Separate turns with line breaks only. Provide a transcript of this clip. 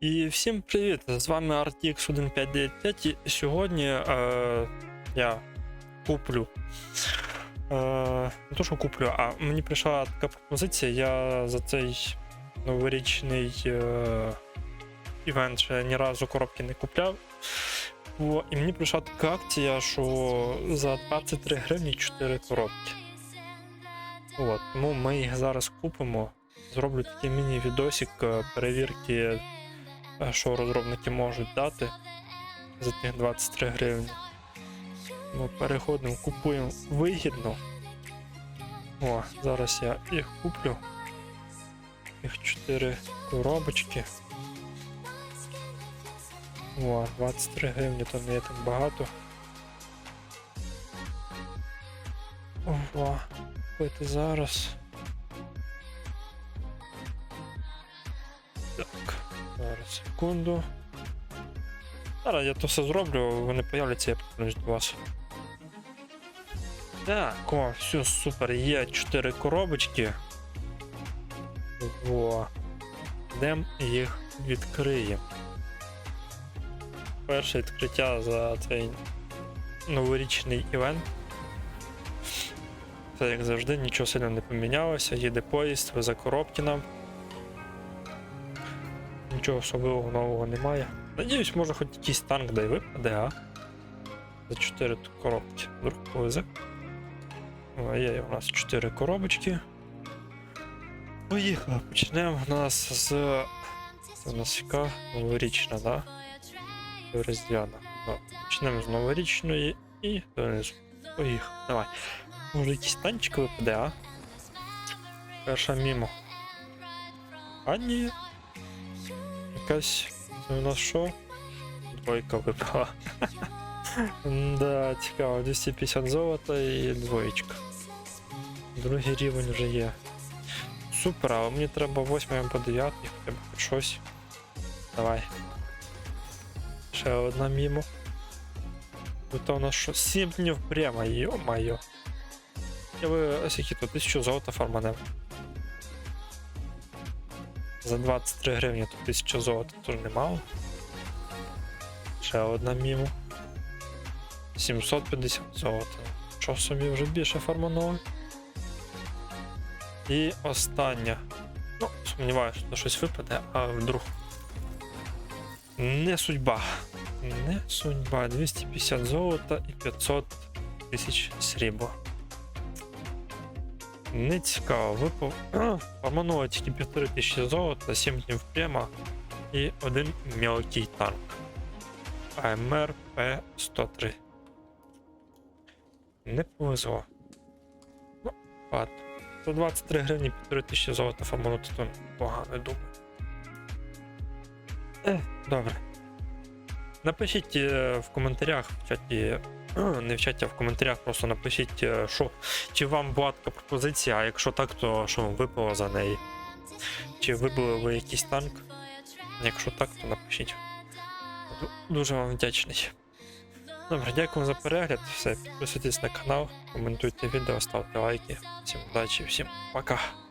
І всім привіт! З вами RTX 1595 і сьогодні е, я куплю. Е, не то, що куплю, а мені прийшла така пропозиція. Я за цей новорічний е, івент ще ні разу коробки не купляв. О, і мені прийшла така акція, що за 23 гривні 4 коробки. От, тому ми їх зараз купимо. Зроблю такий міні-відосик е, перевірки що розробники можуть дати за тих 23 гривні. Ми переходимо, купуємо вигідно. О, зараз я їх куплю. Їх 4 коробочки. О, 23 гривні, то не є так багато. Ого, купити зараз. Так. Секунду. Зараз я то все зроблю, вони появляться, я повернусь до вас. Так, о, все супер, є 4 коробочки. Во. Йдемо їх відкриємо. Перше відкриття за цей новорічний івент. Це як завжди, нічого сильно не помінялося. Їде поїзд, везе коробки нам. Нічого особливого нового немає. Надіюсь, може хоч якийсь танк дай випаде, а? За 4 коробки. Вдруг повезе. О, Є у нас 4 коробочки. Поїхали. Почнемо у нас з. Це у нас яка новорічна, да? Різдвяна. Ну, Почнемо з новорічної і донизу. Поїхали. Давай. Може якийсь танчик випаде, а? Перша мімо. А ні. Якась це у нас що? Двойка випала. да, цікаво, 250 золота і двоєчка. Другий рівень вже є. Супер, але мені треба 8 або 9, хоча б хоч щось. Давай. Ще одна мімо. Тут у нас що? 7 днів прямо, йо-майо. Я би ось які тут 1000 золота фарманев. За 23 гривні тут 1000 золота теж немало. Ще одна мімо. 750 золота. Що собі вже більше фарманули. І остання. Ну, сумніваюся, що щось випаде, а вдруг. Не судьба. Не судьба. 250 золота і 500 тисяч срібла. Не цікаво, випав. Фармануло тільки 5000 золота, 7 днів прямо і один мелкий танк. АМР П-103. Не повезло. Ну, ладно. За 23 гривні 5000 золота фарманути то погано думаю. Е, добре. Напишіть е, в коментарях в чаті. Не в чаті, а в коментарях просто напишіть, е, що чи вам була така пропозиція, а якщо так, то що вам випало за неї? Чи вибили ви якийсь танк? Якщо так, то напишіть. Дуже вам вдячний. Добре, дякую за перегляд. Все, підписуйтесь на канал, коментуйте відео, ставте лайки. Всім удачі, всім пока.